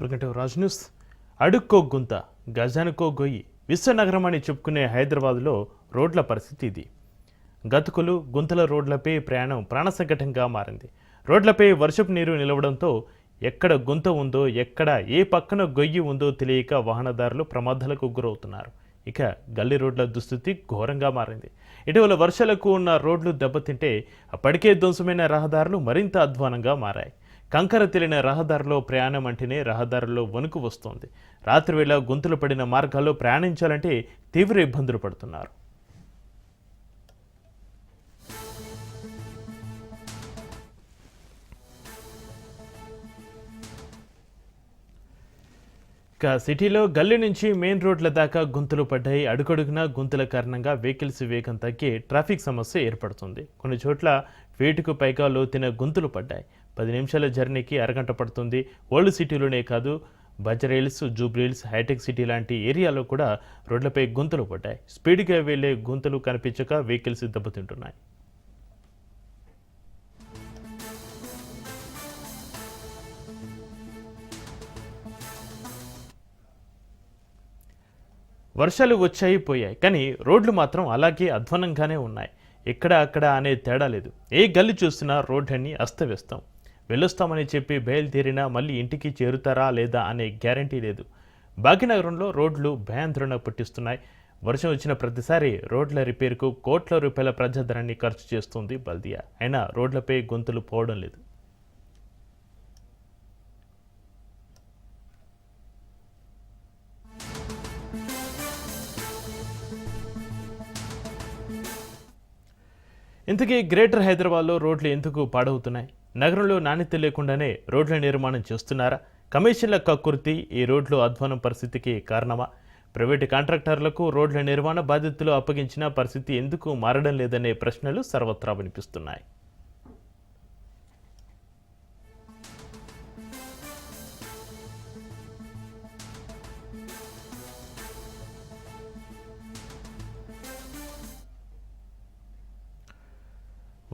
Welcome Raj news. అడుక్కో గుంత గజానికో గొయ్యి విశ్వనగరం అని చెప్పుకునే హైదరాబాద్లో రోడ్ల పరిస్థితి ఇది. గతుకులు గుంతల రోడ్లపై ప్రయాణం ప్రాణసంకటంగా మారింది. రోడ్లపై వర్షపు నీరు నిలవడంతో ఎక్కడ గుంత ఉందో ఎక్కడ ఏ పక్కన గొయ్యి ఉందో తెలియక వాహనదారులు ప్రమాదాలకు గురవుతున్నారు. ఇక గల్లీ రోడ్ల దుస్థితి ఘోరంగా మారింది. ఇటీవల వర్షాలకు ఉన్న రోడ్లు దెబ్బతింటే అప్పటికే ధ్వంసమైన రహదారులు మరింత అధ్వానంగా మారాయి. కంకర తెలియని రహదారిలో ప్రయాణం అంటేనే రహదారుల్లో వణుకు వస్తోంది. రాత్రివేళ గుంతలు పడిన మార్గాల్లో ప్రయాణించాలంటే తీవ్ర ఇబ్బందులు పడుతున్నారు. ఇక సిటీలో గల్లీ నుంచి మెయిన్ రోడ్ల దాకా గుంతలు పడ్డాయి. అడుగడుగునా గుంతల కారణంగా వెహికల్స్ వేగం తగ్గి ట్రాఫిక్ సమస్య ఏర్పడుతుంది. కొన్ని చోట్ల వేటుకు పైగా లోతైన గుంతలు పడ్డాయి. పది నిమిషాల జర్నీకి అరగంట పడుతుంది. ఓల్డ్ సిటీలోనే కాదు బజరేల్స్ జూబ్లీల్స్ హైటెక్ సిటీ లాంటి ఏరియాలో కూడా రోడ్లపై గుంతలు పడ్డాయి. స్పీడ్గా వెళ్ళే గుంతలు కనిపించక వెహికల్స్ దెబ్బతింటున్నాయి. వర్షాలు వచ్చాయి పోయాయి కానీ రోడ్లు మాత్రం అలాగే అధ్వానంగానే ఉన్నాయి. ఇక్కడ అక్కడ అనే తేడా లేదు. ఏ గల్లి చూసినా రోడ్లన్నీ అస్తవ్యస్తం. వెళ్ళొస్తామని చెప్పి బయలుదేరినా మళ్ళీ ఇంటికి చేరుతారా లేదా అనే గ్యారంటీ లేదు. భాగ్యనగరంలో రోడ్లు భయాందోళన పుట్టిస్తున్నాయి. వర్షం వచ్చిన ప్రతిసారి రోడ్ల రిపేర్కు కోట్ల రూపాయల ప్రజాధనాన్ని ఖర్చు చేస్తుంది బల్దియా. అయినా రోడ్లపై గొంతులు పోవడం లేదు. ఇంతకీ గ్రేటర్ హైదరాబాద్లో రోడ్లు ఎందుకు పాడవుతున్నాయి? నగరంలో నాణ్యత లేకుండానే రోడ్ల నిర్మాణం చేస్తున్నారా? కమిషన్ల కక్కుర్తి ఈ రోడ్లు అధ్వానం పరిస్థితికి కారణమా? ప్రైవేటు కాంట్రాక్టర్లకు రోడ్ల నిర్మాణ బాధ్యతలు అప్పగించిన పరిస్థితి ఎందుకు మారడం లేదనే ప్రశ్నలు సర్వత్రా వినిపిస్తున్నాయి.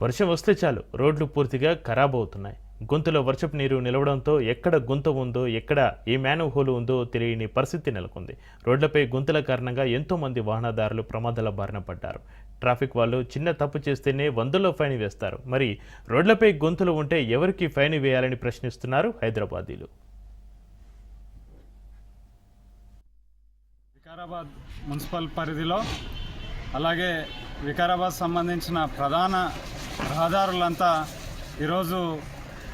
వర్షం వస్తే చాలు రోడ్లు పూర్తిగా ఖరాబ్ అవుతున్నాయి గొంతులో వర్షపు నీరు నిలవడంతో ఎక్కడ గుంత ఉందో ఎక్కడ ఏ మ్యానవ్ హోల్ ఉందో తెలియని పరిస్థితి నెలకొంది. రోడ్లపై గుంతల కారణంగా ఎంతోమంది వాహనదారులు ప్రమాదాల బారిన పడ్డారు. ట్రాఫిక్ వాళ్ళు చిన్న తప్పు చేస్తేనే వందల్లో ఫైన్ వేస్తారు. మరి రోడ్లపై గొంతులు ఉంటే ఎవరికి ఫైన్ వేయాలని ప్రశ్నిస్తున్నారు హైదరాబాదీలు. వికారాబాద్ మున్సిపల్ పరిధిలో అలాగే వికారాబాద్ సంబంధించిన ప్రధాన రహదారులంతా ఈరోజు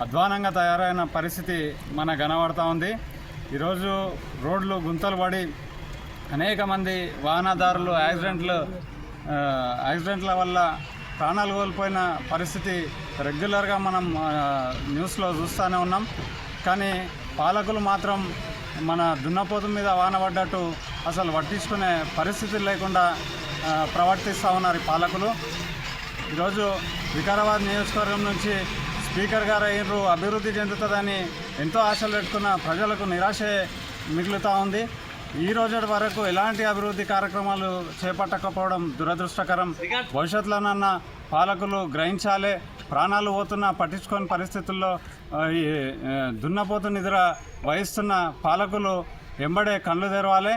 అధ్వానంగా తయారైన పరిస్థితి మన కనబడతా ఉంది. ఈరోజు రోడ్లు గుంతలు పడి అనేక మంది వాహనదారులు యాక్సిడెంట్లు యాక్సిడెంట్ల వల్ల ప్రాణాలు కోల్పోయిన పరిస్థితి రెగ్యులర్గా మనం న్యూస్లో చూస్తూనే ఉన్నాం. కానీ పాలకులు మాత్రం మన దున్నపోతు మీద వాన పడ్డట్టు అసలు పట్టించుకునే పరిస్థితులు లేకుండా ప్రవర్తిస్తూ ఉన్నారు ఈ పాలకులు. ఈరోజు వికారాబాద్ నియోజకవర్గం నుంచి స్పీకర్ గారు అయినరు అభివృద్ధి చెందుతుందని ఎంతో ఆశలు పెట్టుకున్న ప్రజలకు నిరాశే మిగులుతూ ఉంది. ఈ రోజు వరకు ఎలాంటి అభివృద్ధి కార్యక్రమాలు చేపట్టకపోవడం దురదృష్టకరం. భవిష్యత్తులోనన్నా పాలకులు గ్రహించాలే ప్రాణాలు పోతున్న పట్టించుకోని పరిస్థితుల్లో ఈ దున్నపోతు నిద్ర వహిస్తున్న పాలకులు ఎంబడే కళ్ళు తెరవాలి.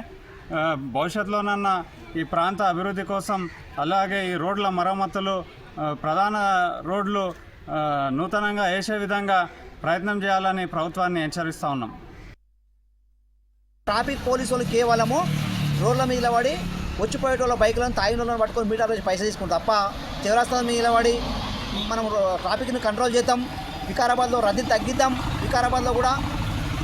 భవిష్యత్తులోనన్నా ఈ ప్రాంత అభివృద్ధి కోసం అలాగే ఈ రోడ్ల మరమ్మతులు ప్రధాన రోడ్లు నూతనంగా వేసే విధంగా ప్రయత్నం చేయాలని ప్రభుత్వాన్ని హెచ్చరిస్తూ ఉన్నాం. ట్రాఫిక్ పోలీసు వాళ్ళు కేవలము రోడ్ల మీద నిలబడి వచ్చిపోయేటోళ్ళ బైకులను తాగిన వాళ్ళని పట్టుకొని మీటర్ నుంచి పైసలు తీసుకుంటాం తప్ప చివరాస్తాల మీద నిలబడి మనం ట్రాఫిక్ని కంట్రోల్ చేద్దాం వికారాబాద్లో రద్దీ తగ్గిద్దాం. వికారాబాద్లో కూడా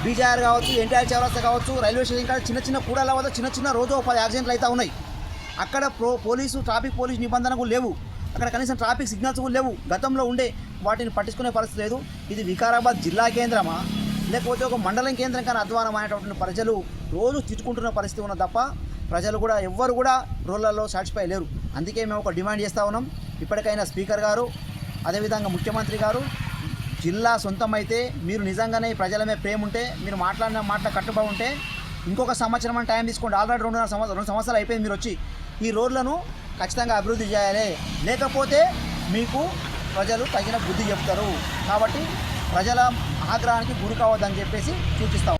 బీజేఆర్ కావచ్చు ఎన్టీఆర్ చౌరస్తా కావచ్చు రైల్వే స్టేషన్ కావచ్చు చిన్న చిన్న కూడల వద్ద చిన్న చిన్న రోజు పది యాక్సిడెంట్లు అయితే ఉన్నాయి. అక్కడ ప్రో పోలీసు ట్రాఫిక్ పోలీసు నిబంధనలు లేవు. అక్కడ కనీసం ట్రాఫిక్ సిగ్నల్స్ కూడా లేవు. గతంలో ఉండే వాటిని పట్టించుకునే పరిస్థితి లేదు. ఇది వికారాబాద్ జిల్లా కేంద్రమా? లేకపోతే ఒక మండలం కేంద్రం కానీ అధ్వానం అనేటటువంటి ప్రజలు రోజు తిట్టుకుంటున్న పరిస్థితి ఉన్న తప్ప ప్రజలు కూడా ఎవ్వరు కూడా రోడ్లలో సాటిస్ఫై లేరు. అందుకే మేము ఒక డిమాండ్ చేస్తూ ఉన్నాం. ఇప్పటికైనా స్పీకర్ గారు అదేవిధంగా ముఖ్యమంత్రి గారు జిల్లా సొంతమైతే మీరు నిజంగానే ఈ ప్రజల మీద ప్రేమ ఉంటే మీరు మాట్లాడిన మాటల కట్టుబడి ఉంటే ఇంకొక సంవత్సరం అని టైం తీసుకోండి. ఆల్రెడీ రెండున్నర సంవత్సరం రెండు సంవత్సరాలు అయిపోయింది మీరు వచ్చి. ఈ రోడ్లను ఖచ్చితంగా అభివృద్ధి చేయాలి. లేకపోతే మీకు ప్రజలు తగిన బుద్ధి చెప్తారు. కాబట్టి ప్రజల ఆగ్రహానికి గురి కావద్దని చెప్పేసి సూచిస్తాం.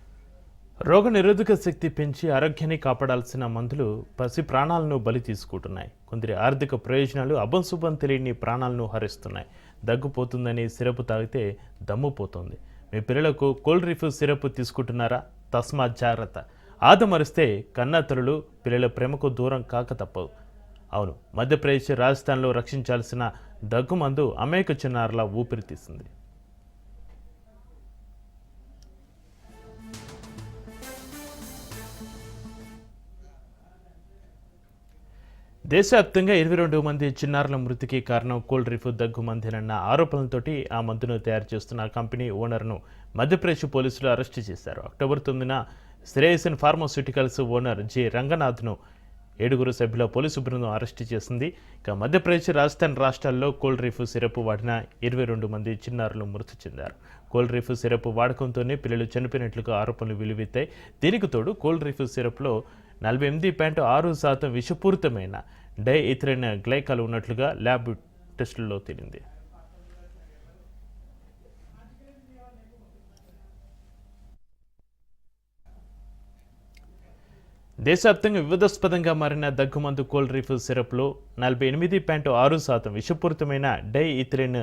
రోగ నిరోధక శక్తి పెంచి ఆరోగ్యాన్ని కాపాడాల్సిన మందులు పసి ప్రాణాలను బలి తీసుకుంటున్నాయి. కొందరి ఆర్థిక ప్రయోజనాలు అభంశుభం తెలియని ప్రాణాలను హరిస్తున్నాయి. దగ్గుపోతుందని సిరప్ తాగితే దమ్ము పోతుంది. మీ పిల్లలకు కోల్డ్ రిఫ్ సిరప్ తీసుకుంటున్నారా? తస్మా జాగ్రత్త. ఆదమరిస్తే కన్నా తల్లులు పిల్లల ప్రేమకు దూరం కాక తప్పవు. అవును మధ్యప్రదేశ్ రాజస్థాన్లో రక్షించాల్సిన దగ్గు మందు అమేక చిన్నారుల ఊపిరి తీసింది. దేశవ్యాప్తంగా ఇరవై రెండు మంది చిన్నారుల మృతికి కారణం కూల్ రిఫ్ దగ్గు మందేనన్న ఆరోపణలతోటి ఆ మందును తయారు చేస్తున్న కంపెనీ ఓనర్ను మధ్యప్రదేశ్ పోలీసులు అరెస్టు చేశారు. అక్టోబర్ తొమ్మిదిన శ్రేయసన్ ఫార్మాస్యూటికల్స్ ఓనర్ జి రంగనాథ్ను ఏడుగురు సభ్యుల పోలీసు బృందం అరెస్టు చేసింది. ఇక మధ్యప్రదేశ్ రాజస్థాన్ రాష్ట్రాల్లో కోల్డ్ రీఫ్ సిరప్ వాడిన ఇరవై రెండు మంది చిన్నారులు మృతి చెందారు. కోల్డ్ రీఫ్ సిరప్ వాడకంతోనే పిల్లలు చనిపోయినట్లుగా ఆరోపణలు వెలువెత్తాయి. దీనికి తోడు కోల్డ్ రీఫ్ సిరప్లో నలభై ఎనిమిది పాయింట్ ఆరు శాతం విషపూరితమైన డై ఇతరైన గ్లైకాలు ఉన్నట్లుగా ల్యాబ్ టెస్టుల్లో తేలింది. దేశవ్యాప్తంగా వివాదాస్పదంగా మారిన దగ్గుమందు కోల్డ్ రీఫ్ సిరప్లో నలభై ఎనిమిది పాయింట్ ఆరు శాతం విషపూరితమైన డై ఇథిలిన్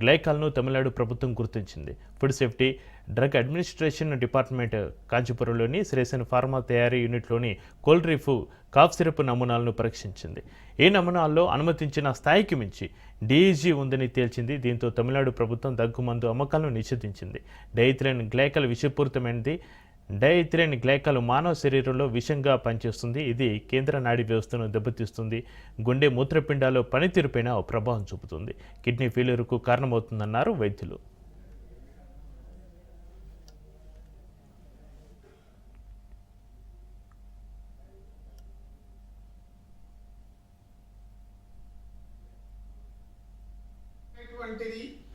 గ్లైకాల్ను తమిళనాడు ప్రభుత్వం గుర్తించింది. Food safety drug administration department కాంచీపురంలోని Sresan pharma తయారీ యూనిట్లోని కోల్డ్ రీఫ్ కాఫ్ సిరప్ నమూనాలను పరీక్షించింది. ఈ నమూనాల్లో అనుమతించిన స్థాయికి మించి డీఈజీ ఉందని తేల్చింది. దీంతో తమిళనాడు ప్రభుత్వం దగ్గుమందు అమ్మకాలను నిషేధించింది. డైథిలిన్ గ్లైకల్ విషపూరితమైనది డైథిలిన్ గ్లైకాల్ మానవ శరీరంలో విషంగా పనిచేస్తుంది. ఇది కేంద్ర నాడీ వ్యవస్థను దెబ్బతీస్తుంది. గుండె మూత్రపిండాలు పనితీరుపైన ప్రభావం చూపుతుంది. కిడ్నీ ఫెయిల్యూర్కు కారణమవుతుందన్నారు వైద్యులు.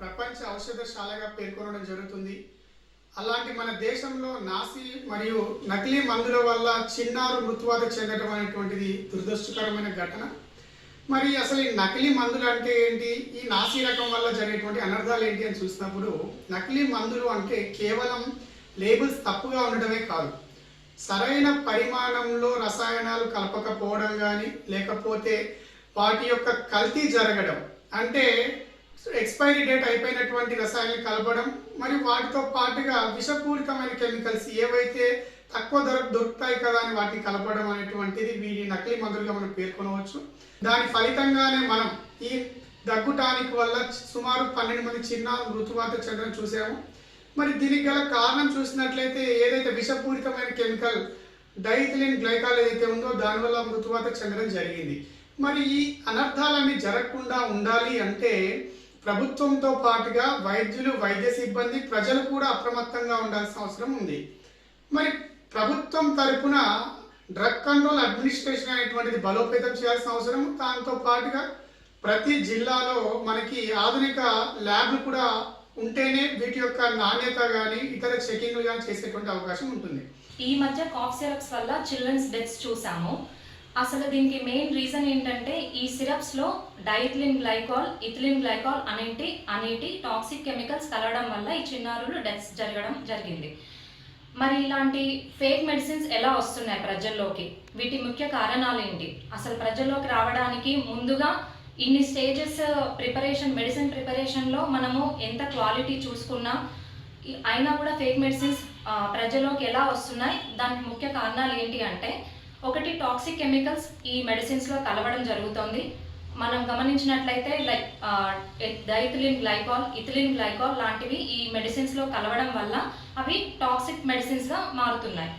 ప్రపంచ ఔషధశాలగా పేర్కొనడం జరుగుతుంది. మన దేశంలో నాసి మరియు నకిలీ మందుల వల్ల చిన్నారు మృత్యువాత చెందడం అనేటువంటిది దురదృష్టకరమైన ఘటన. మరి అసలు ఈ నకిలీ మందులు అంటే ఏంటి? ఈ నాసి రకం వల్ల జరిగేటువంటి అనర్థాలు ఏంటి అని చూసినప్పుడు నకిలీ మందులు అంటే కేవలం లేబుల్స్ తప్పుగా ఉండటమే కాదు. సరైన పరిమాణంలో రసాయనాలు కలపకపోవడం కానీ లేకపోతే వాటి యొక్క కల్తీ జరగడం అంటే ఎక్స్పైరీ డేట్ అయిపోయినటువంటి రసాయనాలు కలపడం మరియు వాటితో పాటుగా విషపూరితమైన కెమికల్స్ ఏవైతే తక్కువ ధరకు దొరుకుతాయి కదా అని వాటిని కలపడం అనేటువంటిది వీటి నకిలీ మందులుగా మనం పేర్కొనవచ్చు. దాని ఫలితంగానే మనం ఈ దగ్గుటానికి వల్ల సుమారు పన్నెండు మంది చిన్న మృతువాత చెందడం చూసాము మరి దీనికి గల కారణం చూసినట్లయితే ఏదైతే విషపూరితమైన కెమికల్ డైథిలిన్ గ్లైకాల్ ఏదైతే ఉందో దానివల్ల మృతువాత చెందడం జరిగింది. మరి ఈ అనర్థాలన్నీ జరగకుండా ఉండాలి అంటే ప్రభుత్వంతో పాటుగా వైద్యులు వైద్య సిబ్బంది ప్రజలు కూడా అప్రమత్తంగా ఉండాల్సిన అవసరం ఉంది. మరి ప్రభుత్వం తరపున డ్రగ్ కంట్రోల్ అడ్మినిస్ట్రేషన్ అనేటువంటిది బలోపేతం చేయాల్సిన అవసరం దాంతో పాటుగా ప్రతి జిల్లాలో మనకి ఆధునిక ల్యాబ్లు కూడా ఉంటేనే వీటి యొక్క నాణ్యత కానీ ఇతర చెకింగ్లు కానీ చేసేటువంటి అవకాశం ఉంటుంది. ఈ మధ్య కాఫ్ సిరప్స్ వల్ల చిల్డ్రన్స్ డెత్స్ చూసాము. అసలు దీనికి మెయిన్ రీజన్ ఏంటంటే ఈ సిరప్స్లో డైథిలిన్ గ్లైకాల్ ఇథిలిన్ గ్లైకాల్ అనేటి అనేటి టాక్సిక్ కెమికల్స్ కలవడం వల్ల ఈ చిన్నారులు డెత్స్ జరగడం జరిగింది. మరి ఇలాంటి ఫేక్ మెడిసిన్స్ ఎలా వస్తున్నాయి ప్రజల్లోకి? వీటి ముఖ్య కారణాలు ఏంటి? అసలు ప్రజల్లోకి రావడానికి ముందుగా ఇన్ని స్టేజెస్ ప్రిపరేషన్ మెడిసిన్ ప్రిపరేషన్లో మనము ఎంత క్వాలిటీ చూసుకున్నా అయినా కూడా ఫేక్ మెడిసిన్స్ uh, ప్రజల్లోకి ఎలా వస్తున్నాయి? దానికి ముఖ్య కారణాలు ఏంటి అంటే ఒకటి టాక్సిక్ కెమికల్స్ ఈ మెడిసిన్స్లో కలవడం జరుగుతుంది. మనం గమనించినట్లయితే like diethylene glycol ethylene glycol లాంటివి ఈ మెడిసిన్స్లో కలవడం వల్ల అవి టాక్సిక్ మెడిసిన్స్గా మారుతున్నాయి.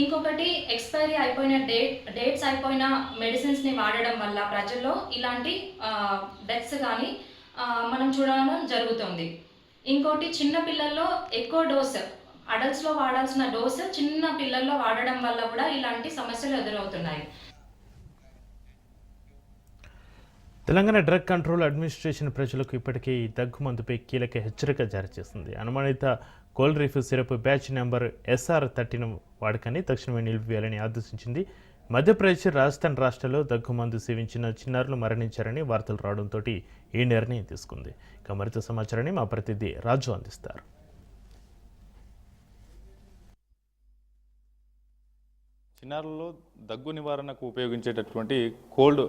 ఇంకొకటి ఎక్స్పైరీ అయిపోయిన డేట్ డేట్స్ అయిపోయిన మెడిసిన్స్ని వాడడం వల్ల ప్రజల్లో ఇలాంటి డెత్స్ కానీ మనం చూడడం జరుగుతుంది. ఇంకోటి చిన్న పిల్లల్లో ఎక్కువ డోస్ అడల్ట్స్లో వాడాల్సిన డోస్ చిన్న పిల్లల్లో వాడడం వల్ల కూడా ఇలాంటి సమస్యలు ఎదురవుతున్నాయి. తెలంగాణ డ్రగ్ కంట్రోల్ అడ్మినిస్ట్రేషన్ ప్రజలకు ఇప్పటికే ఈ దగ్గు మందుపై కీలక హెచ్చరిక జారీ చేసింది. అనుమానిత Coldrif syrup batch number SR thirteen వాడకాన్ని తక్షణమే నిలిపివేయాలని ఆదేశించింది. మధ్యప్రదేశ్ రాజస్థాన్ రాష్ట్రాల్లో దగ్గు మందు సేవించిన చిన్నారులు మరణించారని వార్తలు రావడంతో ఈ నిర్ణయం తీసుకుంది. ఇక మరింత సమాచారాన్ని మా ప్రతినిధి రాజు అందిస్తారు. చిన్నారులలో దగ్గు నివారణకు ఉపయోగించేటటువంటి కోల్డ్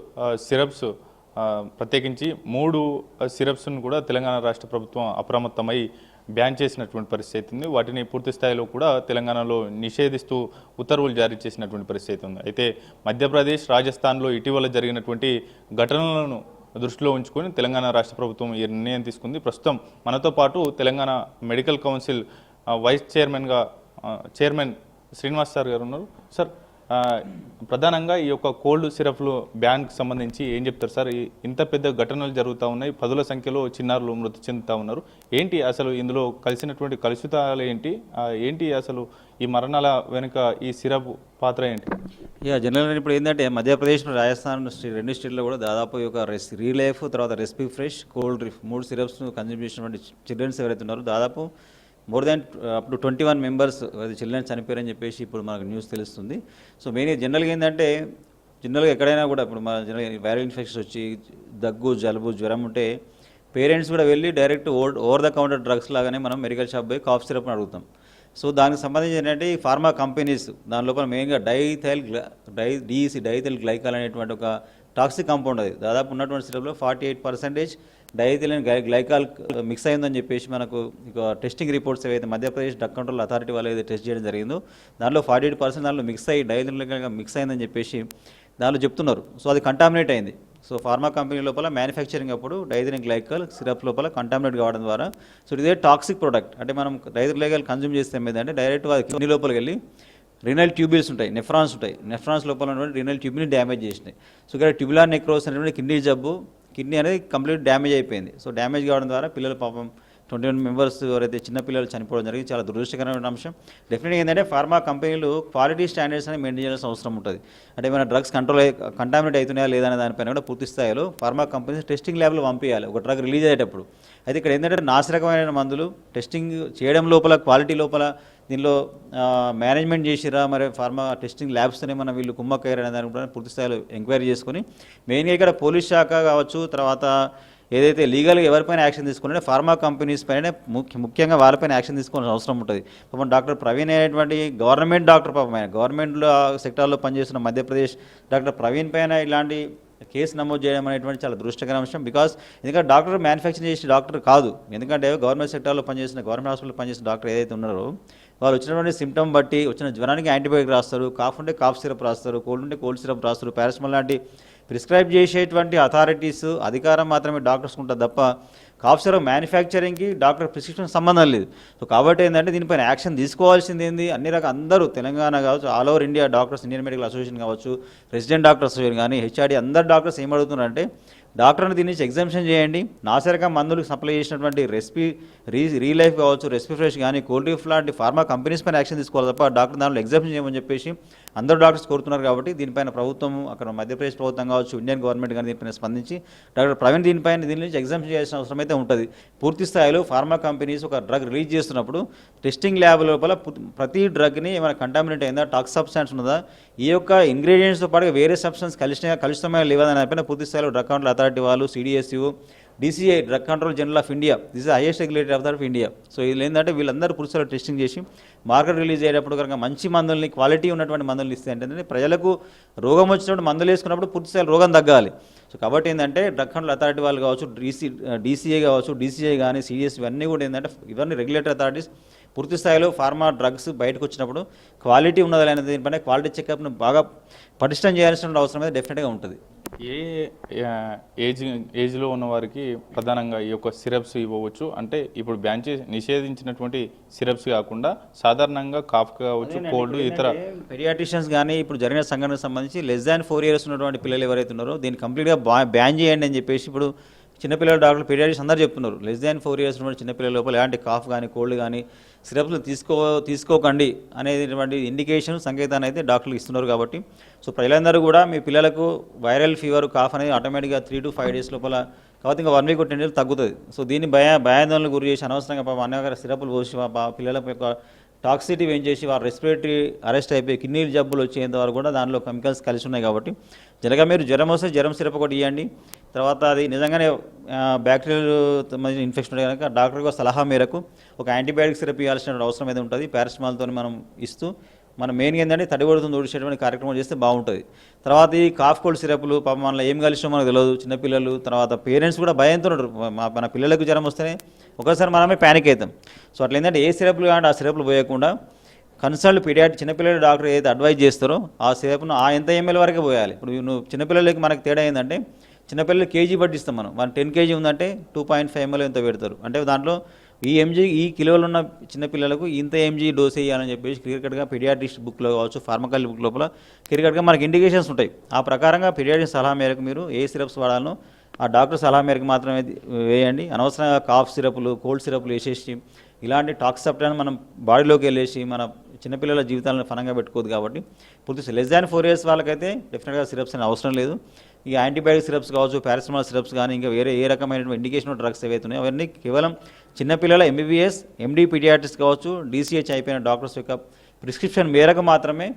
సిరప్స్ ప్రత్యేకించి మూడు సిరప్స్ను కూడా తెలంగాణ రాష్ట్ర ప్రభుత్వం అప్రమత్తమై బ్యాన్ చేసినటువంటి పరిస్థితి ఉంది వాటిని పూర్తి స్థాయిలో కూడా తెలంగాణలో నిషేధిస్తూ ఉత్తర్వులు జారీ చేసినటువంటి పరిస్థితి ఉంది. అయితే మధ్యప్రదేశ్ రాజస్థాన్లో ఇటీవల జరిగినటువంటి ఘటనలను దృష్టిలో ఉంచుకొని తెలంగాణ రాష్ట్ర ప్రభుత్వం ఈ నిర్ణయం తీసుకుంది. ప్రస్తుతం మనతో పాటు తెలంగాణ మెడికల్ కౌన్సిల్ వైస్ చైర్మన్గా చైర్మన్ శ్రీనివాస్ సార్ గారు ఉన్నారు. సార్ ప్రధానంగా ఈ యొక్క కోల్డ్ సిరప్లు బ్యాన్కి సంబంధించి ఏం చెప్తారు? సార్ ఇంత పెద్ద ఘటనలు జరుగుతూ ఉన్నాయి. పదుల సంఖ్యలో చిన్నారులు మృతి చెందుతూ ఉన్నారు. ఏంటి అసలు ఇందులో కలిసినటువంటి కలుషితాలు ఏంటి? ఏంటి అసలు ఈ మరణాల వెనుక ఈ సిరప్ పాత్ర ఏంటి? ఇక జనరల్గా ఇప్పుడు ఏంటంటే మధ్యప్రదేశ్ రాజస్థాన్ స్టే- రెండు స్టేట్లో కూడా దాదాపు ఈ యొక్క రెస్ రీలైఫ్ తర్వాత రెస్పీ ఫ్రెష్ కోల్డ్ రిఫ్ మూడు సిరప్స్ కన్జ్యూమ్ చేసినటువంటి చిల్డ్రన్స్ ఎవరైతే ఉన్నారో దాదాపు more than up to twenty one members childrens చనిపోయారని చెప్పేసి ఇప్పుడు మనకు న్యూస్ తెలుస్తుంది. సో మెయిన్ జనరల్గా ఏంటంటే జనరల్గా ఎక్కడైనా కూడా ఇప్పుడు మన జనరల్ వైరల్ ఇన్ఫెక్షన్స్ వచ్చి దగ్గు జలుబు జ్వరం ఉంటే పేరెంట్స్ కూడా వెళ్ళి direct over over the counter drugs లాగానే మనం మెడికల్ షాప్ పోయి కాఫ్ సిరప్ అడుగుతాం. సో దానికి సంబంధించి ఏంటంటే ఈ ఫార్మా కంపెనీస్ దాని లోపల మెయిన్గా diethyl di DEC diethyl glycol అనేటువంటి ఒక టాక్సిక్ కాంపౌండ్ అది. దాదాపు ఉన్నటువంటి సిరప్లో forty eight percentage diethyl glycol mix అయిందని చెప్పేసి మనకు ఇక టెస్టింగ్ రిపోర్ట్స్ ఏవైతే మధ్యప్రదేశ్ డ్రగ్ కంట్రోల్ అథారిటీ వాళ్ళు ఏదైతే టెస్ట్ చేయడం జరిగిందో దానిలో ఫార్టీ ఎయిట్ పర్సెంట్ దానిలో మిక్స్ అయ్యి డైథైల్ మిక్స్ అయిందని చెప్పేసి దానిలో చెప్తున్నారు. సో అది కంటామినేట్ అయింది. సో ఫార్మా కంపెనీ లోపల మ్యానుఫ్యాక్చరింగ్ అప్పుడు డైథిలిన్ గ్లైకల్ సిరప్ లోపల కంటామినేట్ కావడం ద్వారా సో ఇదే టాక్సిక్ ప్రోడక్ట్ అంటే మనం డైథిలిన్ గ్లైకల్ కన్జ్యూమ్ చేస్తే ఏమైందంటే డైరెక్ట్ అది కిడ్నీ లోపలికి వెళ్ళి రినల్ ట్యూబ్యూల్స్ ఉంటాయి నెఫ్రాన్స్ ఉంటాయి. నెఫ్రాన్స్ లోపల ఉన్నటువంటి రినల్ ట్యూబ్ని డ్యామేజ్ చేసినాయి. సో ఇక్కడ ట్యూబులార్ నెక్రోస్ అనేటువంటి కిడ్నీ జబ్బు కిడ్నీ అనేది కంప్లీట్ డ్యామేజ్ అయిపోయింది. సో డ్యామేజ్ కావడం ద్వారా పిల్లలు పాపం ట్వంటీ వన్ మెంబర్స్ ఎవరైతే చిన్న పిల్లలు చనిపోవడం జరిగింది చాలా దురదృష్టకరమైన అంశం. డెఫినెట్గా ఏంటంటే ఫార్మా కంపెనీలు క్వాలిటీ స్టాండర్డ్స్ అని మెయింటైన్ చేయాల్సిన అవసరం ఉంటుంది. అంటే మన డ్రగ్స్ కంట్రోల్ కంటామినేట్ అవుతున్నాయా లేదా అనే దానిపైన కూడా పూర్తి స్థాయిలో ఫార్మా కంపెనీస్ టెస్టింగ్ ల్యాబ్లో పంపించాలి ఒక డ్రగ్ రిలీజ్ అయ్యేటప్పుడు. అయితే ఇక్కడ ఏంటంటే నాసిరకమైన మందులు టెస్టింగ్ చేయడం లోపల క్వాలిటీ లోపల దీనిలో మేనేజ్మెంట్ చేసిరా మరి ఫార్మా టెస్టింగ్ ల్యాబ్స్తోనే మన వీళ్ళు కుమ్మక్కయ్యారు అనే దాని కూడా పూర్తి స్థాయిలో ఎంక్వైరీ చేసుకుని మెయిన్గా ఇక్కడ పోలీస్ శాఖ కావచ్చు తర్వాత ఏదైతే లీగల్గా ఎవరిపైన యాక్షన్ తీసుకుంటే ఫార్మా కంపెనీస్ పైన ముఖ్య ముఖ్యంగా వాళ్ళపైన యాక్షన్ తీసుకోవాల్సిన అవసరం ఉంటుంది. పాపం డాక్టర్ ప్రవీణ్ అనేటువంటి గవర్నమెంట్ డాక్టర్ పాపం ఆయన గవర్నమెంట్లో సెక్టార్లో పనిచేస్తున్న మధ్యప్రదేశ్ డాక్టర్ ప్రవీణ్ పైన ఇలాంటి కేసు నమోదు చేయడం అనేటువంటి చాలా దృష్టకర అంశం బికాస్ ఎందుకంటే డాక్టర్ మ్యానుఫ్యాక్చరింగ్ చేసే డాక్టర్ కాదు. ఎందుకంటే గవర్నమెంట్ సెక్టార్లో పనిచేసిన గవర్నమెంట్ హాస్పిటల్లో పనిచేసిన డాక్టర్ ఏదైతే ఉన్నారో వాళ్ళు వచ్చినటువంటి సిమ్టమ్ బట్టి వచ్చిన జ్వరానికి యాంటీబయోటిక్ రాస్తారు కాఫ్ ఉంటే కాఫ్ సిరప్ రాస్తారు కోల్డ్ ఉంటే కోల్డ్ సిరప్ రాస్తారు పారాసిమల్ లాంటి ప్రిస్క్రైబ్ చేసేటువంటి అథారిటీస్ అధికారం మాత్రమే డాక్టర్స్ ఉంటుంది తప్ప కాఫ్ సిరప్ మ్యానుఫ్యాక్చరింగ్కి డాక్టర్ ప్రిస్క్రిప్షన్ సంబంధం లేదు. సో కాబట్టి ఏంటంటే దీనిపైన యాక్షన్ తీసుకోవాల్సింది ఏంది? అన్ని రకాల అందరూ తెలంగాణ కావచ్చు all over India doctors Indian Medical Association కావచ్చు రెసిడెంట్ డాక్టర్ అసోసియేషన్ కానీ హెచ్ఆర్డి అందరు డాక్టర్స్ ఏం డాక్టర్ని దీని నుంచి ఎగ్జామ్షన్ చేయండి. నాసిరకం మందులకు సప్లై చేసినటువంటి రెసిపీ రీ రీలైఫ్ కావచ్చు రెసిపీ ఫ్రెష్ కానీ కోల్డ్రీఫ్ లాంటి ఫార్మా కంపెనీస్ పైన యాక్షన్ తీసుకోవాలి తప్ప డాక్టర్ దానిలో ఎగ్జామ్షన్ చేయమని చెప్పేసి అందరూ డాక్టర్స్ కోరుతున్నారు కాబట్టి దీనిపైన ప్రభుత్వం అక్కడ మధ్యప్రదేశ్ ప్రభుత్వం కావచ్చు ఇండియన్ గవర్నమెంట్ కానీ దీనిపైన స్పందించి డాక్టర్ ప్రవీణ్ దీనిపైన దీని నుంచి ఎగ్జామ్షన్ చేయాల్సిన అవసరం అయితే ఉంటుంది. పూర్తి స్థాయిలో ఫార్మా కంపెనీస్ ఒక డ్రగ్ రిలీజ్ చేస్తున్నప్పుడు టెస్టింగ్ ల్యాబ్ లోపల ప్రతి డ్రగ్ని ఏమైనా కంటామినేట్ అయిందా టాక్స్ సబ్స్టాన్స్ ఉన్నదా ఈ యొక్క ఇంగ్రీడియంట్స్తో పాటుగా వేరే సబ్స్టెన్స్ కలిసిన కలుషితమైన లేవా దానిపైన పూర్తి స్థాయిలో డ్రగ్ కంట్రోల్ అథారిటీ వాళ్ళు CDSCO DCI drug control general of India this is highest regulatory authority of India so ఇది ఏంటంటే వీళ్ళందరూ పురుషులు టెస్టింగ్ చేసి మార్కెట్ రిలీజ్ అయ్యేటప్పుడు కనుక మంచి మందుల్ని క్వాలిటీ ఉన్నటువంటి మందులు ఇస్తే అంటే ప్రజలకు రోగం వచ్చినప్పుడు మందులు వేసుకున్నప్పుడు పూర్తి స్థాయిలో రోగం తగ్గాలి. సో కాబట్టి ఏంటంటే డ్రగ్ కంట్రోల్ అథారిటీ వాళ్ళు కావచ్చు డీసీ డీసీఏ కావచ్చు డీసీఐ కానీ సిడిఎస్ ఇవన్నీ కూడా ఏంటంటే ఇవన్నీ రెగ్యులేటరీ అథారిటీస్ పూర్తి స్థాయిలో ఫార్మా డ్రగ్స్ బయటకు వచ్చినప్పుడు క్వాలిటీ ఉన్నదా అనేది దీనిపైన క్వాలిటీ చెకప్ను బాగా పటిష్టం చేయాల్సిన అవసరం అయితే డెఫినెట్గా ఉంటుంది. ఏ ఏజ్ ఏజ్లో ఉన్న వారికి ప్రధానంగా ఈ యొక్క సిరప్స్ ఇవ్వవచ్చు. అంటే ఇప్పుడు బ్యాన్ చేసి నిషేధించినటువంటి సిరప్స్ కాకుండా సాధారణంగా కాఫ్ కావచ్చు కోల్డ్ ఇతర పెడియాట్రిషియన్స్ కానీ ఇప్పుడు జరిగిన సంఘటనకు సంబంధించి లెస్ దాన్ ఫోర్ ఇయర్స్ ఉన్నటువంటి పిల్లలు ఎవరైతే ఉన్నారో దీన్ని కంప్లీట్గా బ్యాన్ చేయండి అని చెప్పేసి ఇప్పుడు చిన్నపిల్లల డాక్టర్లు పెడియాట్రిషియన్స్ అందరూ చెప్తున్నారు లెస్ దాన్ ఫోర్ ఇయర్స్ ఉన్న చిన్నపిల్లల లోపల ఎలాంటి కాఫ్ కానీ కోల్డ్ కానీ సిరప్లు తీసుకో తీసుకోకండి అనేటువంటి ఇండికేషన్ సంకేతాన్ని అయితే డాక్టర్లు ఇస్తున్నారు కాబట్టి. సో ప్రజలందరూ కూడా మీ పిల్లలకు వైరల్ ఫీవర్ కాఫ్ అనేది ఆటోమేటిక్గా త్రీ టు ఫైవ్ డేస్ లోపల కాబట్టి ఇంకా వన్ వీక్ టెన్ డేస్ తగ్గుతుంది. సో దీన్ని భయ భయాందోళనకు గురి చేసి అనవసరంగా పాపం అనేక సిరప్లు పోసి పిల్లల యొక్క టాక్సిటీ ఏం చేసి వారు రెస్పిరేటరీ అరెస్ట్ అయిపోయి కిడ్నీ జబ్బులు వచ్చేంత వరకు కూడా దానిలో కెమికల్స్ కలిసి ఉన్నాయి కాబట్టి. జనగా మీరు జ్వరం వస్తే జ్వరం సిరప్ ఒకటి ఇవ్వండి తర్వాత అది నిజంగానే బ్యాక్టీరియల్ ఇన్ఫెక్షన్ ఉంటే కనుక డాక్టర్ సలహా మేరకు ఒక యాంటీబయాటిక్ సిరప్ ఇవ్వాల్సిన అవసరం అయితే ఉంటుంది? పారాసిటమాల్తో మనం ఇస్తూ మనం మెయిన్గా ఏంటంటే తడిగొడుతుంది ఊడిచేటువంటి కార్యక్రమం చేస్తే బాగుంటుంది. తర్వాత ఈ కాఫ్ కోల్డ్ సిరప్లు పాప మనలో ఏం కలిసినా మనకు తెలియదు చిన్నపిల్లలు తర్వాత పేరెంట్స్ కూడా భయంతో ఉంటారు. మా- మన పిల్లలకు జ్వరం వస్తేనే ఒకసారి మనమే ప్యానిక్ అవుతాం. సో అట్లా ఏంటంటే ఏ సిరప్లు కానీ ఆ సిరప్లు పోయకుండా కన్సల్ట్ పీడియాట్ చిన్నపిల్లల డాక్టర్ ఏదైతే అడ్వైజ్ చేస్తారో ఆ సిరప్ను ఆ ఎంత ఎంఎల్ వరకే పోయాలి. ఇప్పుడు నువ్వు చిన్నపిల్లలకి మనకు తేడా ఏంటంటే చిన్నపిల్లలు కేజీ పట్టిస్తాం మనం. మన టెన్ కేజీ ఉందంటే టూ పాయింట్ ఫైవ్ ఎంఎల్ ఎంత పెడతారు. అంటే దాంట్లో ఈ ఎంజీ ఈ కిలోలు ఉన్న చిన్నపిల్లలకు ఇంత ఎంజీ డోస్ వేయాలని చెప్పేసి క్రికెట్గా కట్గా బుక్లో కావచ్చు ఫార్మకాలజీ బుక్ లోపల క్రికెట్గా మనకి ఇండికేషన్స్ ఉంటాయి. ఆ ప్రకారంగా పీడియాట్రిస్ట్ సలహా మేరకు మీరు ఏ సిరప్స్ వాడాలో ఆ డాక్టర్ సలహా మేరకు మాత్రమే వేయండి. అనవసరంగా కాఫ్ సిరప్లు కోల్డ్ సిరప్లు వేసేసి ఇలాంటి టాక్సెప్టాన్ని మనం బాడీలోకి వెళ్ళేసి మన చిన్నపిల్లల జీవితాలను ఫనంగా పెట్టుకోదు కాబట్టి పూర్తి లెస్ దాన్ ఫోర్ ఇయర్స్ వాళ్ళకైతే డెఫినెట్గా సిరప్స్ అని అవసరం లేదు. ఈ యాంటీబయాటిక్ సిరప్స్ కావచ్చు పారాసిటమాల్ సిరప్స్ కానీ ఇంకా వేరే ఏ రకమైన ఇండికేషన్ డ్రగ్స్ ఏవైతున్నాయో అవన్నీ కేవలం చిన్నపిల్లల ఎంబీబీఎస్ ఎండి పీడియాట్రిక్స్ కావచ్చు డీసీహెచ్ అయిపోయిన డాక్టర్స్ యొక్క ప్రిస్క్రిప్షన్ మేరకు మాత్రమే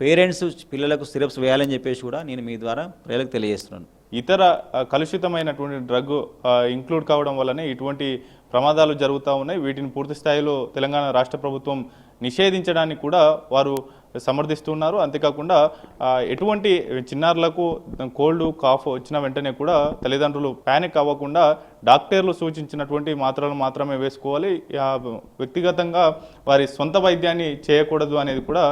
పేరెంట్స్ పిల్లలకు సిరప్స్ వేయాలని చెప్పేసి కూడా నేను మీ ద్వారా ప్రజలకు తెలియజేస్తున్నాను. ఇతర కలుషితమైనటువంటి డ్రగ్ ఇంక్లూడ్ కావడం వల్లనే ఇటువంటి ప్రమాదాలు జరుగుతూ ఉన్నాయి. వీటిని పూర్తి స్థాయిలో తెలంగాణ రాష్ట్ర ప్రభుత్వం నిషేధించడానికి కూడా వారు సమర్థిస్తున్నారు. అంతేకాకుండా ఎటువంటి చిన్నారులకు కోల్డ్ కాఫ్ వచ్చిన వెంటనే కూడా తల్లిదండ్రులు ప్యానిక్ అవ్వకుండా డాక్టర్లు సూచించినటువంటి మాత్రలు మాత్రమే వేసుకోవాలి. వ్యక్తిగతంగా వారి సొంత వైద్యాన్ని చేయకూడదు అనేది కూడా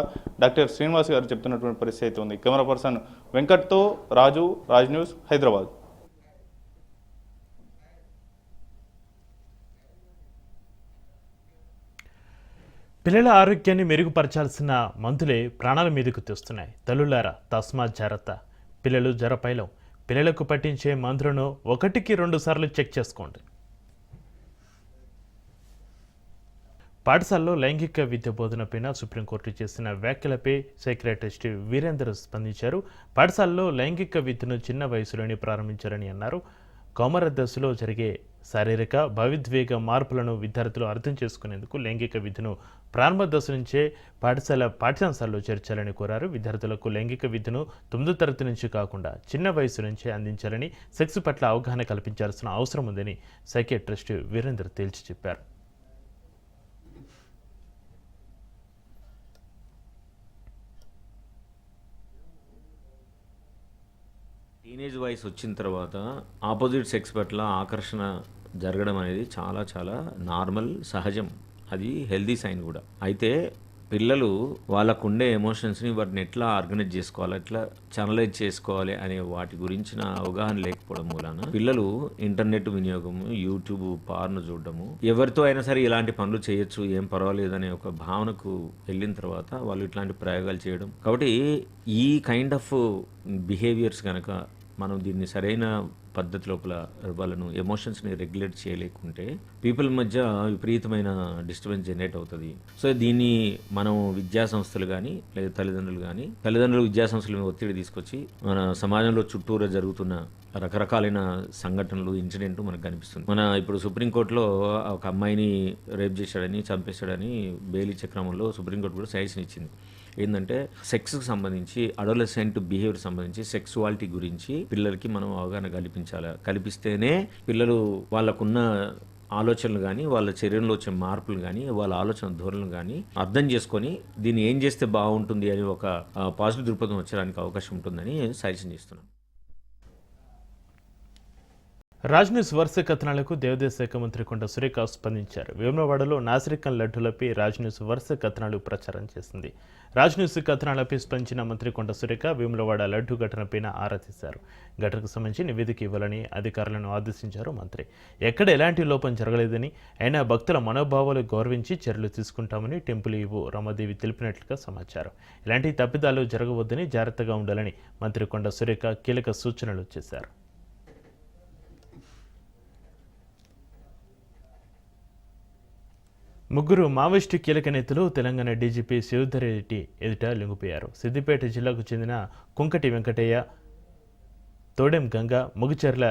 డాక్టర్ శ్రీనివాస్ గారు చెప్తున్నటువంటి పరిస్థితి అయితే ఉంది. కెమెరా పర్సన్ వెంకట్తో రాజు రాజ్ న్యూస్ హైదరాబాద్. పిల్లల ఆరోగ్యాన్ని మెరుగుపరచాల్సిన మందులే ప్రాణాల మీదకు తెస్తున్నాయి. తల్లులారా తస్మా జాగ్రత్త. పిల్లలు జ్వరపైలం పిల్లలకు పట్టించే మందులను ఒకటికి రెండు సార్లు చెక్ చేసుకోండి. పాఠశాలలో లైంగిక విద్య బోధనపైన సుప్రీంకోర్టు చేసిన వ్యాఖ్యలపై సెక్రటరిస్ట్ వీరేందర్ స్పందించారు. పాఠశాలలో లైంగిక విద్యను చిన్న వయసులోనే ప్రారంభించారని అన్నారు. కౌమర దశలో జరిగే శారీరక భావిద్వేగ మార్పులను విద్యార్థులు అర్థం చేసుకునేందుకు లైంగిక విద్యను ప్రారంభ దశ నుంచే పాఠశాల పాఠ్యాంశాల్లో చేర్చాలని కోరారు. విద్యార్థులకు లైంగిక విద్యను తొమ్మిదో తరగతి నుంచి కాకుండా చిన్న వయసు నుంచే అందించాలని సెక్స్ పట్ల అవగాహన కల్పించాల్సిన అవసరం ఉందని సైకియాట్రిస్ట్ వీరేందర్ తేల్చి చెప్పారు. టీనేజ్ వయసు వచ్చిన తర్వాత ఆపోజిట్ సెక్స్ పట్ల ఆకర్షణ జరగడం అనేది చాలా చాలా నార్మల్ సహజం. అది హెల్దీ సైన్ కూడా. అయితే పిల్లలు వాళ్ళకుండే ఎమోషన్స్ని వాటిని ఎట్లా ఆర్గనైజ్ చేసుకోవాలి ఎట్లా ఛానలైజ్ చేసుకోవాలి అనే వాటి గురించిన అవగాహన లేకపోవడం మూలాన పిల్లలు ఇంటర్నెట్ వినియోగము యూట్యూబ్ పార్ను చూడడము ఎవరితో అయినా సరే ఇలాంటి పనులు చేయొచ్చు ఏం పర్వాలేదు అనే ఒక భావనకు వెళ్ళిన తర్వాత వాళ్ళు ఇట్లాంటి ప్రయోగాలు చేయడం. కాబట్టి ఈ కైండ్ ఆఫ్ బిహేవియర్స్ కనుక మనం దీన్ని సరైన పద్ధతి లోపల వాళ్ళను ఎమోషన్స్ని రెగ్యులేట్ చేయలేకుంటే పీపుల్ మధ్య విపరీతమైన డిస్టర్బెన్స్ జనరేట్ అవుతుంది. సో దీన్ని మనం విద్యా సంస్థలు కానీ లేదా తల్లిదండ్రులు కానీ తల్లిదండ్రులు విద్యా సంస్థల మీద ఒత్తిడి తీసుకొచ్చి మన సమాజంలో చుట్టూరా జరుగుతున్న రకరకాలైన సంఘటనలు ఇన్సిడెంట్ మనకు కనిపిస్తుంది. మన ఇప్పుడు సుప్రీంకోర్టులో ఒక అమ్మాయిని రేప్ చేశాడని చంపేశాడని బెయిలీ చక్రమంలో సుప్రీంకోర్టు కూడా సజెషన్ ఇచ్చింది. ఏంటంటే సెక్స్కి సంబంధించి అడోలసెంట్ బిహేవియర్ సంబంధించి సెక్సువాలిటీ గురించి పిల్లలకి మనం అవగాహన కల్పించాలి కల్పిస్తేనే పిల్లలు వాళ్ళకున్న ఆలోచనలు కానీ వాళ్ళ శరీరంలో వచ్చే మార్పులు కానీ వాళ్ళ ఆలోచన ధోరణులు కానీ అర్థం చేసుకొని దీన్ని ఏం చేస్తే బాగుంటుంది అని ఒక పాజిటివ్ దృక్పథం వచ్చడానికి అవకాశం ఉంటుందని సజెషన్ చేస్తున్నాను రాజ్ న్యూస్ వరుస కథనాలకు దేవాదాయ శాఖ మంత్రి కొండ సురేఖ స్పందించారు. వేమవాడలో నాసిరికం లడ్డులపై రాజ్ న్యూస్ వరుస కథనాలు ప్రచారం చేసింది. రాజ్ న్యూస్ కథనాలపై స్పందించిన మంత్రి కొండ సురేఖ వేములవాడ లడ్డు ఘటనపైన ఆరా తీశారు. ఘటనకు సంబంధించి నివేదిక ఇవ్వాలని అధికారులను ఆదేశించారు మంత్రి. ఎక్కడ ఎలాంటి లోపం జరగలేదని అయినా భక్తుల మనోభావాలు గౌరవించి చర్యలు తీసుకుంటామని టెంపుల్ ఈవో రమాదేవి తెలిపినట్లుగా సమాచారం. ఇలాంటి తప్పిదాలు జరగవద్దని జాగ్రత్తగా ఉండాలని మంత్రి కొండ సురేఖ కీలక సూచనలు చేశారు. ముగ్గురు మావోయిస్టు కీలక నేతలు తెలంగాణ డీజీపీ శివధర్ రెడ్డి ఎదుట లొంగిపోయారు. సిద్దిపేట జిల్లాకు చెందిన కుంకటి వెంకటయ్య తోడెం గంగ ముగుచర్ల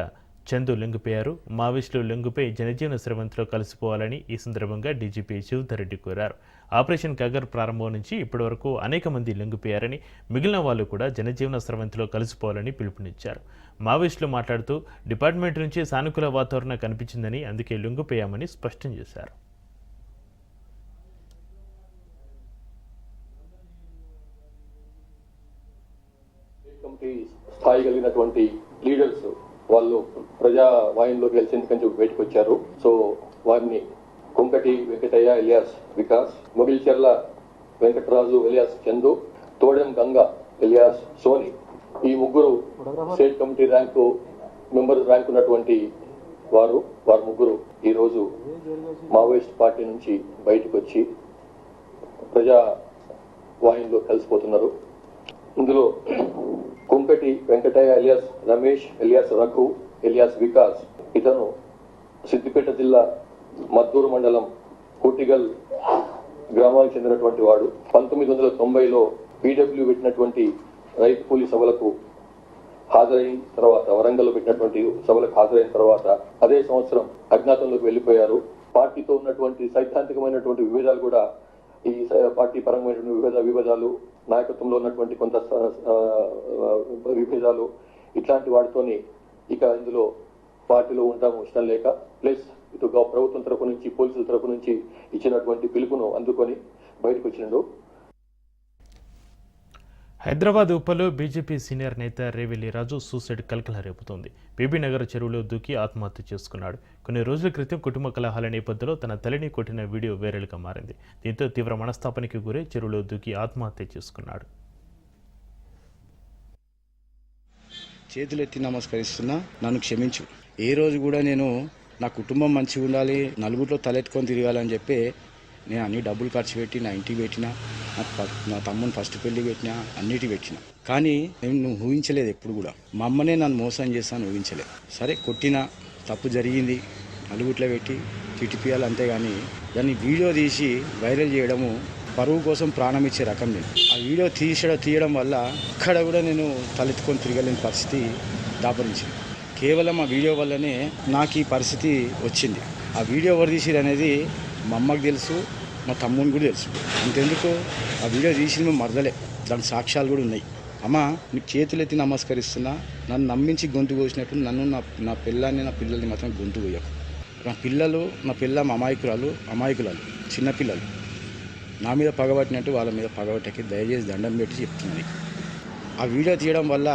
చందు లొంగిపోయారు. మావోయిస్టులు లొంగిపై జనజీవన స్రవంతిలో కలిసిపోవాలని ఈ సందర్భంగా డీజీపీ శివధర్ రెడ్డి కోరారు. ఆపరేషన్ కగర్ ప్రారంభం నుంచి ఇప్పటి వరకు అనేక మంది లొంగిపోయారని మిగిలిన వాళ్ళు కూడా జనజీవన స్రవంతిలో కలిసిపోవాలని పిలుపునిచ్చారు. మావోయిస్టులు మాట్లాడుతూ డిపార్ట్మెంట్ నుంచి సానుకూల వాతావరణం కనిపించిందని అందుకే లొంగిపోయామని స్పష్టం చేశారు కమిటీ స్థాయి కలిగినటువంటి లీడర్స్ వాళ్ళు ప్రజా వాయుల్లోకి గెలిచేందుకని చెప్పి బయటకు వచ్చారు సో వారిని Kunkati Venkataiah alias Vikas Mogilcherla Venkataraju alias Chandu Todem Ganga alias Soni ఈ ముగ్గురు state committee rank member rank ఉన్నటువంటి వారు వారు ముగ్గురు ఈ రోజు మావోయిస్ట్ పార్టీ నుంచి బయటకు వచ్చి ప్రజా వాహినిలో కలిసిపోతున్నారు. ఇందులో Kumpeti Venkataiah alias Ramesh alias Raghu alias Vikas ఇతను సిద్దిపేట జిల్లా మద్దూరు మండలం కోటిగల్ గ్రామానికి చెందినటువంటి వాడు. పంతొమ్మిది వందల తొంభైలో పీడబ్ల్యూ పెట్టినటువంటి రైతు కూలీ సభలకు హాజరైన తర్వాత వరంగల్లో పెట్టినటువంటి సభలకు హాజరైన తర్వాత అదే సంవత్సరం అజ్ఞాతంలోకి వెళ్ళిపోయారు పార్టీతో ఉన్నటువంటి సైద్ధాంతికమైనటువంటి విభేదాలు కూడా ఈ స- పార్టీ పరమైనటువంటి విభేద విభేదాలు నాయకత్వంలో ఉన్నటువంటి కొంత స- విభేదాలు ఇట్లాంటి వాటితోని ఇక ఇందులో పార్టీలో ఉండడం ఇష్టం లేక. ప్లస్ ఇటు ప్రభుత్వం తరపు నుంచి పోలీసుల తరపు నుంచి ఇచ్చినటువంటి పిలుపును అందుకొని బయటకు వచ్చినాడు. హైదరాబాద్ ఉపలో బీజేపీ సీనియర్ నేత రేవెల్లి రాజు సూసైడ్ కలకల రేపుతోంది. బీబీనగర్ చెరువులో దూకి ఆత్మహత్య చేసుకున్నాడు. కొన్ని రోజుల క్రితం కుటుంబ కలహాల నేపథ్యంలో తన తల్లిని కొట్టిన వీడియో వైరల్గా మారింది. దీంతో తీవ్ర మనస్తాపానికి గురై చెరువులో దూకి ఆత్మహత్య చేసుకున్నాడు. చేతులెత్తి నమస్కరిస్తున్నా నన్ను క్షమించు. ఏ రోజు కూడా నేను నా కుటుంబం మంచిగా ఉండాలి నలుగురిలో తలెత్తుకొని తిరగాలని చెప్పి నేను అన్ని డబ్బులు ఖర్చు పెట్టి నా ఇంటికి పెట్టిన నా తమ్ముని ఫస్ట్ పెళ్ళి పెట్టిన అన్నిటి పెట్టిన. కానీ నేను నువ్వు ఊహించలేదు ఎప్పుడు కూడా. మా అమ్మనే నన్ను మోసం చేస్తాను ఊహించలేదు. సరే కొట్టిన తప్పు జరిగింది నలుగుట్లో పెట్టి తిట్టిపియాలి అంతేగాని దాన్ని వీడియో తీసి వైరల్ చేయడము పరువు కోసం ప్రాణం ఇచ్చే రకం నేను. ఆ వీడియో తీసడం తీయడం వల్ల అక్కడ కూడా నేను తలెత్తుకొని తిరగలేని పరిస్థితి దాపరించింది. కేవలం ఆ వీడియో వల్లనే నాకు ఈ పరిస్థితి వచ్చింది. ఆ వీడియో ఎవరు తీసిరు అనేది మా అమ్మకి తెలుసు మా తమ్ముని కూడా తెలుసు. అంతెందుకు ఆ వీడియో తీసిన మేము మరదలే. సాక్ష్యాలు కూడా ఉన్నాయి. అమ్మ నీకు చేతులెత్తి నమస్కరిస్తున్నా నన్ను నమ్మించి గొంతు కోసినట్టు నన్ను నా నా పిల్లాన్ని నా పిల్లల్ని మాత్రం గొంతు కోయకు. నా పిల్లలు నా పిల్ల అమాయకురాలు అమాయకురాలు చిన్నపిల్లలు నా మీద పగబట్టినట్టు వాళ్ళ మీద పగబట్టకి దయచేసి దండం పెట్టి చెప్తున్నాను ఆ వీడియో తీయడం వల్ల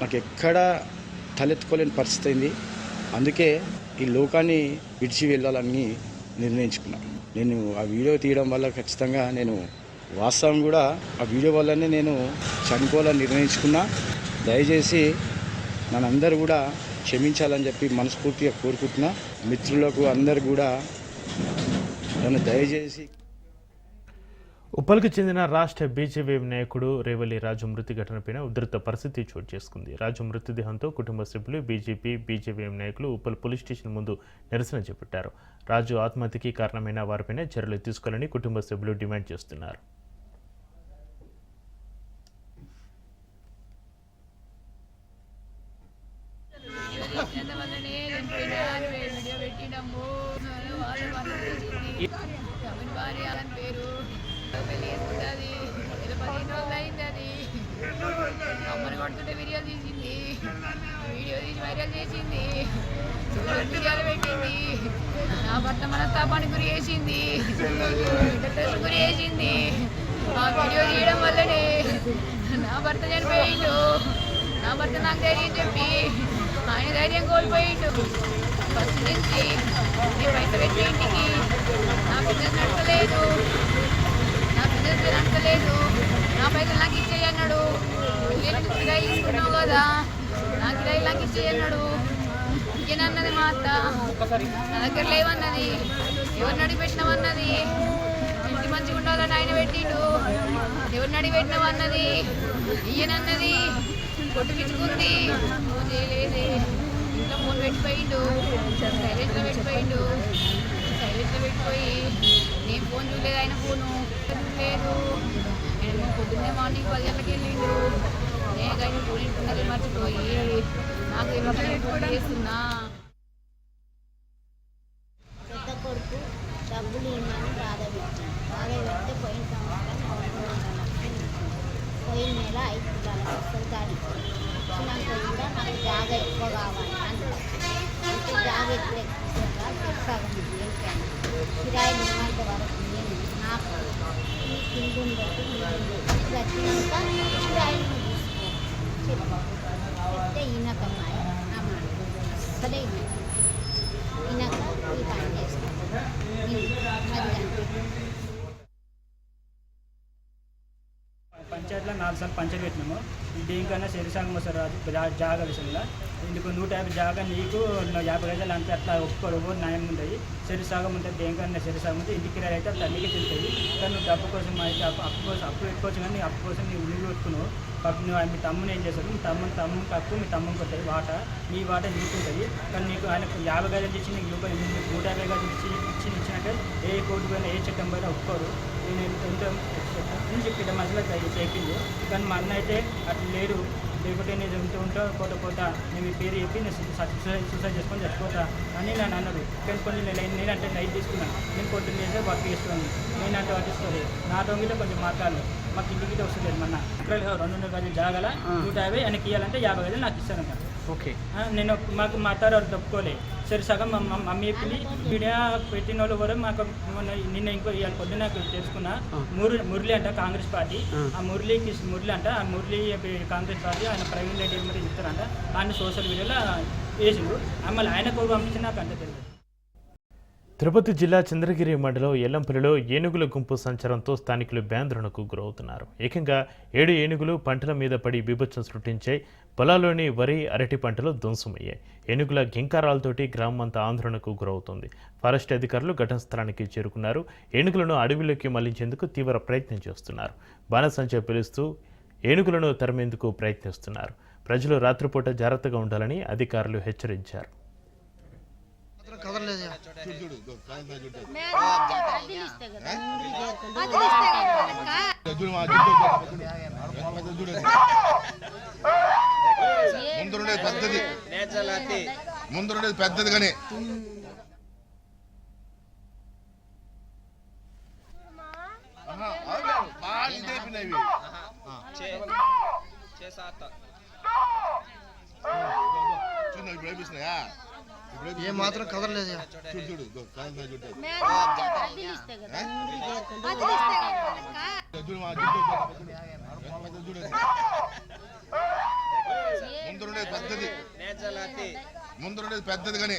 నాకు ఎక్కడా తలెత్తుకోలేని పరిస్థితి అయింది. అందుకే ఈ లోకాన్ని విడిచి వెళ్ళాలని నిర్ణయించుకున్నాను. నేను ఆ వీడియో తీయడం వల్ల ఖచ్చితంగా నేను వాస్తవం కూడా ఆ వీడియో వల్లనే నేను చనిపోవాలని నిర్ణయించుకున్నా. దయచేసి మనందరూ కూడా క్షమించాలని చెప్పి మనస్ఫూర్తిగా కోరుకుంటున్నా. మిత్రులకు అందరు కూడా నన్ను దయచేసి ఉప్పల్కు చెందిన రాష్ట్ర బీజేపీ నాయకుడు రేవల్లి రాజు మృతి ఘటనపైన ఉధృత పరిస్థితి చోటు చేసుకుంది. రాజు మృతదేహంతో కుటుంబ సభ్యులు బీజేపీ బీజేపీ నాయకులు ఉప్పల్ పోలీస్ స్టేషన్ ముందు నిరసన చేపట్టారు. రాజు ఆత్మహత్యకి కారణమైన వారిపైన చర్యలు తీసుకోవాలని కుటుంబ సభ్యులు డిమాండ్ చేస్తున్నారు. రోజులు అమ్మని కొడుతుంటే వీడియో తీసింది. వీడియో తీసి వైరల్ చేసింది. నా భర్త మనస్తాపానికి గురి చేసింది గురి చేసింది ఆ వీడియో తీయడం వల్లనే నా భర్త చనిపోయిండు నా భర్త నాకు ధైర్యం చెప్పి ఆయన ధైర్యం కోల్పోయిండు ఫస్ట్ నుంచి నేను బయట పెట్టి ఇంటికి నా బిజినెస్ నడపలేదు నా బిజినెస్ నడపలేదు నా పైసలు నాకు ఇచ్చేయన్నాడు కిరాయి తీసుకున్నావు కదా నా కిరాయి నాకు ఇచ్చేయన్నాడు. ఇంకేనన్నది మా అత్త. నా దగ్గర లేవన్నది. ఎవరిని అడిగి పెట్టినామన్నది ఇంటి మంచిగా ఉండాలని ఆయన పెట్టిండు. ఎవరిని అడిగి పెట్టినామన్నది ఈయనన్నది. కొట్టు పిచ్చుకుంది. ఫోన్ చేయలేదే. ఇంట్లో ఫోన్ పెట్టిపోయిండు. సైలెంట్లో పెట్టిపోయిండు. సైలెంట్లో పెట్టిపోయి నేను ఫోన్ చూడలేదు ఆయన ఫోను. చూడలేదు నేను పొద్దున్నే మార్నింగ్ పది గంటలకు వెళ్ళిండు. నేను ఆయన ఫోన్ ఇంటున్నది మర్చిపోయి నాకు తెలియదు చేస్తున్నా అసలే ఈయనక ఈ పని చేస్తాను అది అంటే పంచాయతీలో నాలుగు సార్లు పంచర్ పెట్టినాము. దీనికన్నా శరీరాంగం వస్తారు అది జాగా విషయంలో ఇందుకు నూట యాభై జాగా నీకు యాభై గజాలు అంతే అట్లా ఒప్పుకోరు ఎవరు న్యాయం ఉంటుంది శరీరాగం ఉంటుంది దేనికన్నా శరీరాగం ఉంటుంది ఇంటికి కిరాయి అయితే అట్లా అన్నికే తెలుస్తుంది కానీ నువ్వు డబ్బు కోసం అయితే అప్పు అప్పు కోసం అప్పు పెట్టుకోవచ్చు కానీ నీ అప్పు కోసం నీవు ఇల్లు పెట్టుకున్నావు పాపం నువ్వు మీ తమ్ముని ఏం చేస్తాడు మీ తమ్ముని తమ్ముని అప్పు మీ తమ్ముని వస్తుంది వాట. నీ వాట నీకు ఉంటుంది. కానీ నీకు ఆయన యాభై గజాలు ఇచ్చి నీకు రూపాయలు నూట యాభై గజాలు ఇచ్చి ఇచ్చి ఇచ్చినట్టే ఏ కోర్టు పోయినా ఏ చట్టం పోయినా ఒప్పుకోరు. నేను ఎంత ఎంత అని చెప్పి ఇట్లా మధ్యలో చెప్పింది కానీ మా అన్న అయితే అట్లా లేడు లేకుంటే నేను ఉంటూ ఉంటా పోతా పోతా నేను మీ పేరు చెప్పి నేను సూసైడ్ సూసైడ్ చేసుకొని చచ్చిపోతా అని నన్ను అన్నారు కానీ కొంచెం నేను నేనంటే నైట్ తీసుకున్నాను నేను పొద్దున్న చేస్తే వర్క్ చేస్తున్నాను నేనంటే పట్టిస్తుంది నా దొంగిలో కొంచెం మాట్లాడలేదు మాకు ఇంటికి వస్తలేదు మన రెండున్నర గజలు జాగల నూట యాభై ఆయనకి ఇవ్వాలంటే యాభై గజలు నాకు ఇస్తాను ఓకే. నేను మాకు మా అత్తారు వాళ్ళు తప్పుకోలే. సరే సగం మా మమ్మీ చెప్పింది. మీడియా పెట్టిన వాళ్ళు కూడా మాకు మొన్న నిన్న ఇంకో ఇవాళ పొద్దున నాకు తెలుసుకున్నా మురళి మురళి అంట కాంగ్రెస్ పార్టీ. ఆ. మురళికి మురళి అంట ఆ మురళి కాంగ్రెస్ పార్టీ ఆయన ప్రవీణ్ రెడ్డి మరి చెప్తారంట. ఆయన సోషల్ మీడియాలో వేసిండు మళ్ళీ ఆయన కూడా పంపించి నాకు అంత తెలియదు. తిరుపతి జిల్లా చంద్రగిరి మండలం ఎల్లంపల్లిలో ఏనుగుల గుంపు సంచారంతో స్థానికులు భయాందోళనకు గురవుతున్నారు. ఏకంగా ఏడు ఏనుగులు పంటల మీద పడి బీభత్సం సృష్టించాయి. పొలాల్లోని వరి అరటి పంటలు ధ్వంసమయ్యాయి. ఏనుగుల గింకారాలతోటి గ్రామం అంతా ఆందోళనకు గురవుతుంది. ఫారెస్ట్ అధికారులు ఘటన స్థలానికి చేరుకున్నారు. ఏనుగులను అడవిలోకి మళ్ళించేందుకు తీవ్ర ప్రయత్నం చేస్తున్నారు. బాణసంచ పిలుస్తూ ఏనుగులను తరిమేందుకు ప్రయత్నిస్తున్నారు. ప్రజలు రాత్రిపూట జాగ్రత్తగా ఉండాలని అధికారులు హెచ్చరించారు. ముందుండేది పెద్దది. ముందుండేది పెద్దది కానీ. బాగా ఇదైపోయినాయి చూడు ఇప్పుడు వేపిస్తున్నాయా? ఏం మాత్రం కదలలేదు చూడు చూడు ముందుండేది పెద్దది. ముందుండేది పెద్దది కానీ.